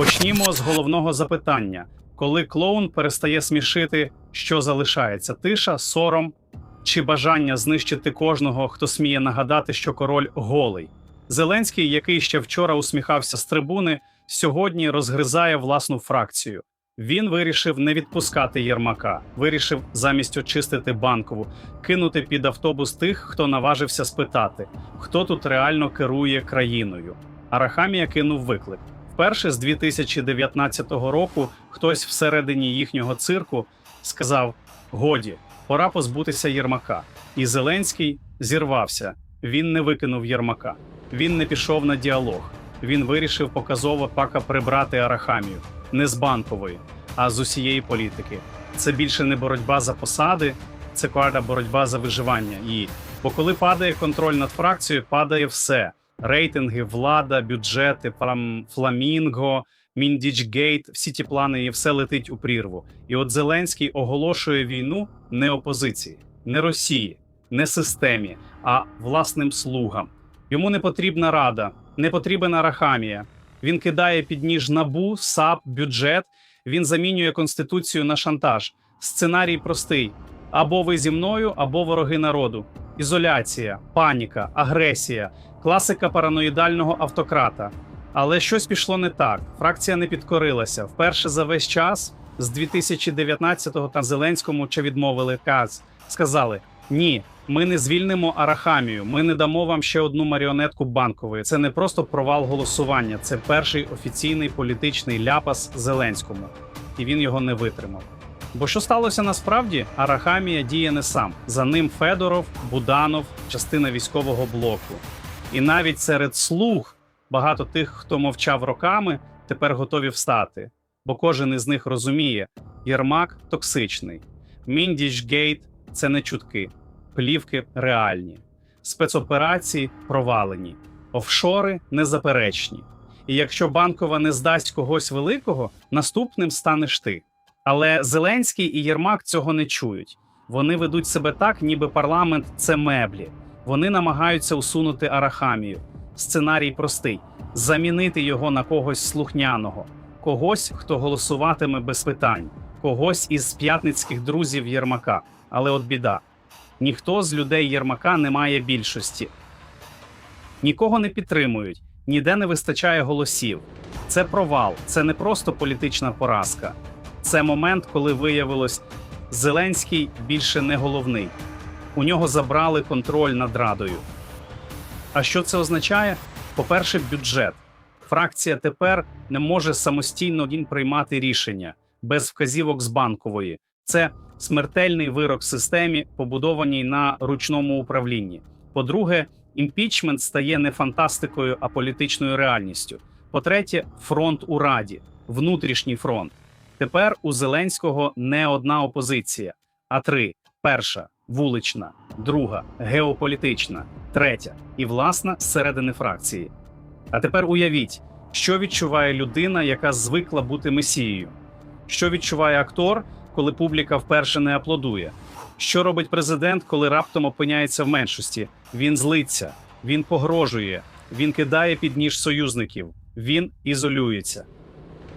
Почнімо з головного запитання: коли клоун перестає смішити, що залишається? Тиша, сором чи бажання знищити кожного, хто сміє нагадати, що король голий? Зеленський, який ще вчора усміхався з трибуни, сьогодні розгризає власну фракцію. Він вирішив не відпускати Єрмака, вирішив замість очистити банкову, кинути під автобус тих, хто наважився спитати, хто тут реально керує країною. Арахамія кинув виклик. Вперше з 2019 року хтось всередині їхнього цирку сказав: Годі, пора позбутися Єрмака. І Зеленський зірвався. Він не викинув Єрмака. Він не пішов на діалог. Він вирішив показово пака прибрати Арахамію не з банкової, а з усієї політики. Це більше не боротьба за посади, це кварта боротьба за виживання. І бо коли падає контроль над фракцією, падає все: рейтинги, влада, бюджети, флам, фламінго, міндічгейт, всі ті плани, і все летить у прірву. І от Зеленський оголошує війну не опозиції, не Росії, не системі, а власним слугам. Йому не потрібна рада, не потрібна Арахамія. Він кидає під ніж набу, САП, бюджет. Він замінює конституцію на шантаж. Сценарій простий: або ви зі мною, або вороги народу. Ізоляція, паніка, агресія, класика параноїдального автократа. Але щось пішло не так. Фракція не підкорилася. Вперше за весь час з 2019-го та Зеленському чи відмовили каз. Сказали: ні, ми не звільнимо Арахамію. Ми не дамо вам ще одну маріонетку банкової. Це не просто провал голосування, це перший офіційний політичний ляпас Зеленському, і він його не витримав. Бо що сталося насправді? Арахамія діє не сам. За ним Федоров, Буданов, частина військового блоку. І навіть серед слуг багато тих, хто мовчав роками, тепер готові встати. Бо кожен із них розуміє, Єрмак токсичний, Міндічгейт це не чутки, плівки реальні, спецоперації провалені, офшори незаперечні. І якщо банкова не здасть когось великого, наступним станеш ти. Але Зеленський і Єрмак цього не чують. Вони ведуть себе так, ніби парламент це меблі. Вони намагаються усунути Арахамію. Сценарій простий: замінити його на когось слухняного, когось, хто голосуватиме без питань, когось із п'ятницьких друзів Єрмака. Але от біда: ніхто з людей Єрмака не має більшості, нікого не підтримують, ніде не вистачає голосів. Це провал, це не просто політична поразка. Це момент, коли виявилось, Зеленський більше не головний. У нього забрали контроль над радою. А що це означає? По-перше, бюджет. Фракція тепер не може самостійно він приймати рішення без вказівок з банкової. Це смертельний вирок системі, побудованій на ручному управлінні. По-друге, імпічмент стає не фантастикою, а політичною реальністю. По-третє, фронт у раді, внутрішній фронт. Тепер у Зеленського не одна опозиція, а три: перша вулична, друга геополітична, третя і власна зсередини фракції. А тепер уявіть, що відчуває людина, яка звикла бути месією, що відчуває актор, коли публіка вперше не аплодує. Що робить президент, коли раптом опиняється в меншості? Він злиться, він погрожує, він кидає під ніж союзників, він ізолюється.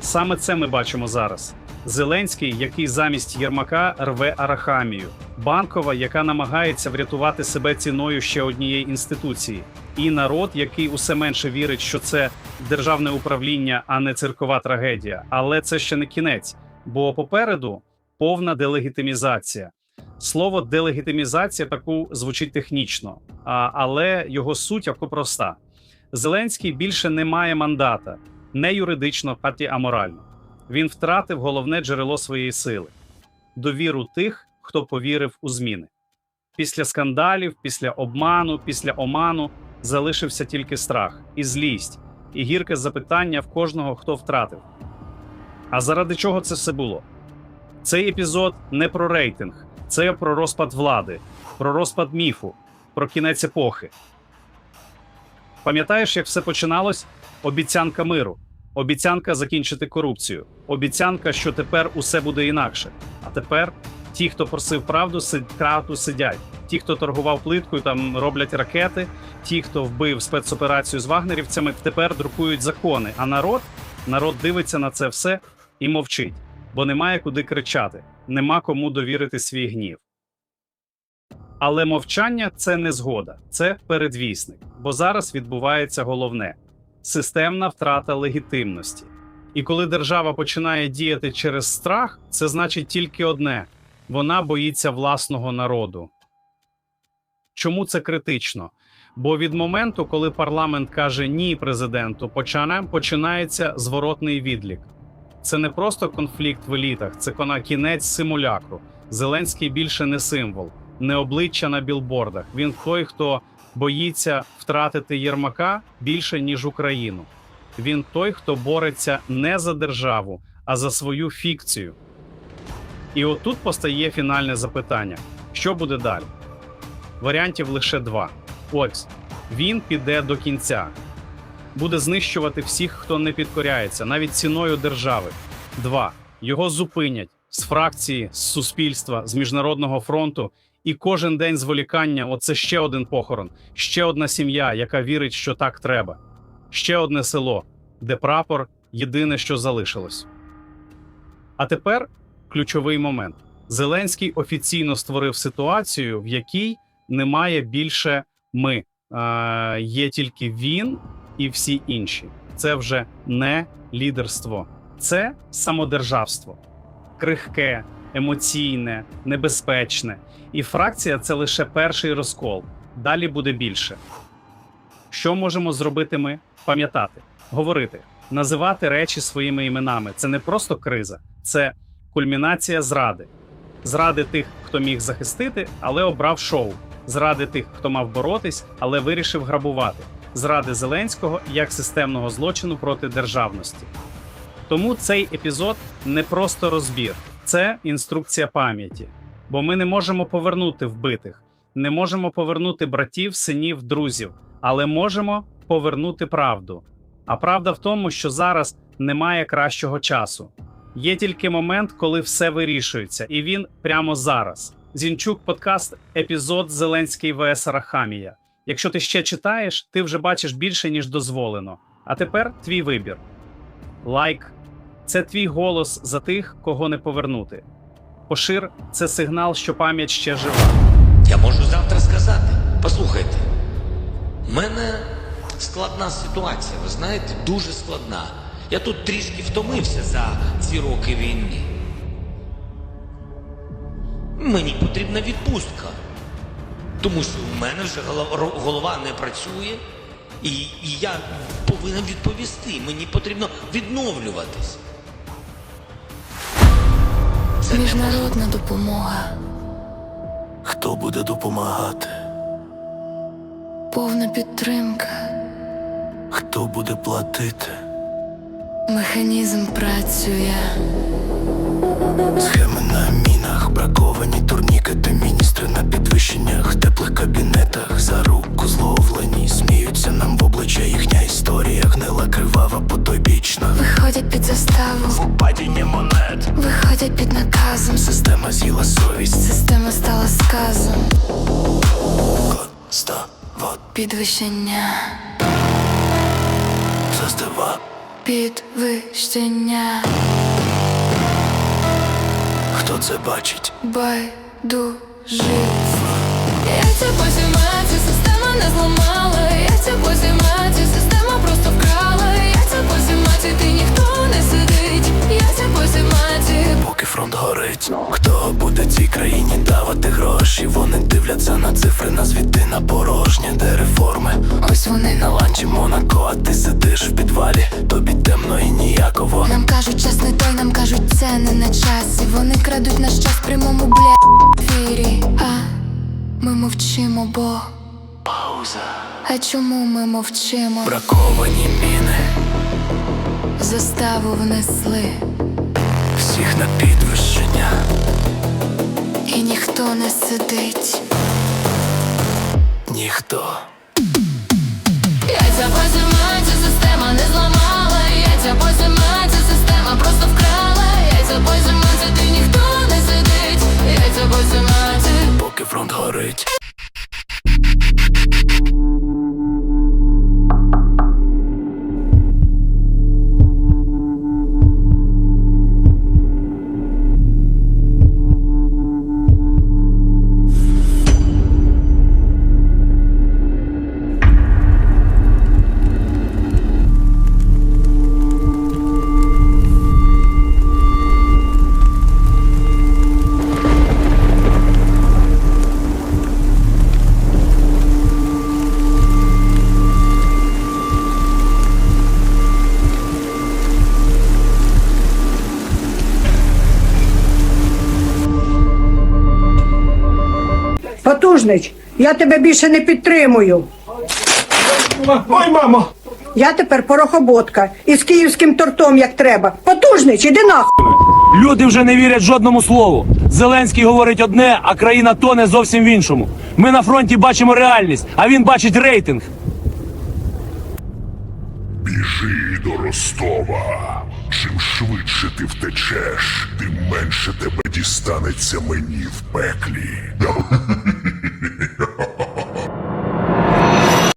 Саме це ми бачимо зараз. Зеленський, який замість Єрмака рве Арахамію, банкова, яка намагається врятувати себе ціною ще однієї інституції, і народ, який усе менше вірить, що це державне управління, а не циркова трагедія. Але це ще не кінець, бо попереду повна делегітимізація. Слово делегітимізація таку звучить технічно, але його суть яко проста. Зеленський більше не має мандата не юридично, а ті аморально. Він втратив головне джерело своєї сили довіру тих, хто повірив у зміни. Після скандалів, після обману, після оману залишився тільки страх і злість, і гірке запитання в кожного, хто втратив. А заради чого це все було? Цей епізод не про рейтинг, це про розпад влади, про розпад міфу, про кінець епохи. Пам'ятаєш, як все починалось? Обіцянка миру, обіцянка закінчити корупцію, обіцянка, що тепер усе буде інакше. А тепер ті, хто просив правду, правду сидять. Ті, хто торгував плиткою, там роблять ракети. Ті, хто вбив спецоперацію з вагнерівцями, тепер друкують закони. А народ Народ дивиться на це все і мовчить, бо немає куди кричати, нема кому довірити свій гнів. Але мовчання це не згода, це передвісник, бо зараз відбувається головне системна втрата легітимності. І коли держава починає діяти через страх, це значить тільки одне вона боїться власного народу. Чому це критично? Бо від моменту, коли парламент каже ні президенту, починається зворотний відлік. Це не просто конфлікт в елітах, це кінець симулякру. Зеленський більше не символ, не обличчя на білбордах. Він той, хто боїться втратити Єрмака більше ніж Україну. Він той, хто бореться не за державу, а за свою фікцію. І отут постає фінальне запитання: що буде далі? Варіантів лише два. Ось він піде до кінця, буде знищувати всіх, хто не підкоряється, навіть ціною держави. Два його зупинять з фракції, з суспільства, з міжнародного фронту. І кожен день зволікання оце ще один похорон, ще одна сім'я, яка вірить, що так треба, ще одне село, де прапор єдине, що залишилось. А тепер ключовий момент: Зеленський офіційно створив ситуацію, в якій немає більше ми. Е, є тільки він і всі інші. Це вже не лідерство, це самодержавство, крихке, емоційне, небезпечне. І фракція це лише перший розкол. Далі буде більше. Що можемо зробити ми? Пам'ятати, говорити, називати речі своїми іменами. Це не просто криза, це кульмінація зради. Зради тих, хто міг захистити, але обрав шоу. Зради тих, хто мав боротись, але вирішив грабувати. Зради Зеленського як системного злочину проти державності. Тому цей епізод не просто розбір, це інструкція пам'яті. Бо ми не можемо повернути вбитих, не можемо повернути братів, синів, друзів, але можемо повернути правду. А правда в тому, що зараз немає кращого часу. Є тільки момент, коли все вирішується, і він прямо зараз. Зінчук, подкаст, епізод Зеленський ВС Рахамія. Якщо ти ще читаєш, ти вже бачиш більше, ніж дозволено. А тепер твій вибір. Лайк це твій голос за тих, кого не повернути. Пошир це сигнал, що пам'ять ще жива. Я можу завтра сказати. Послухайте, в мене складна ситуація, ви знаєте, дуже складна. Я тут трішки втомився за ці роки війни. Мені потрібна відпустка. Тому що в мене вже голова не працює, і, і я повинен відповісти. Мені потрібно відновлюватись. Це Міжнародна допомога, Хто буде допомагати? повна підтримка, Хто буде платити? механізм працює. Схеми на мінах, браковані турнікети, міністри на підвищеннях, теплих кабінетах, за руку зловлені, сміються нам в обличчя їхня історія, гнила кривава, потойбічна. Виходять під заставу, Падіння монет, виходять під наказом. система з'їла совість. Система стала сказом. Код, ста, вот, Підвищення, застива. підвищення, Хто це бачить? байдужість. Яйця позіматі, система не зламала. Яйця позіматі, система ти ніхто не сидить. Яйця позіматі, Поки фронт горить, хто буде цій країні давати гроші? Вони дивляться на цифри, на звіти на порожнє, де реформи. ось вони На ланчі Монако, а ти сидиш в підвалі, тобі темно і ніяково. Нам кажуть, час не той, нам кажуть, це не на часі. Вони крадуть наш час в прямому бля ефірі. А ми мовчимо, бо Пауза. а чому ми мовчимо? Браковані міни, Заставу внесли, всіх на підвищення. і ніхто не сидить. Ніхто. Яйця позиматі, система не зламала. Яйця ця система просто вкрала. Потужнич, я тебе більше не підтримую. Ой, мамо! Я тепер порохоботка із київським тортом, як треба. Потужнич, іди нахуй. Люди вже не вірять жодному слову. Зеленський говорить одне, а країна тоне зовсім в іншому. Ми на фронті бачимо реальність, а він бачить рейтинг. Біжи до Ростова. Чим швидше ти втечеш, тим менше тебе дістанеться мені в пеклі.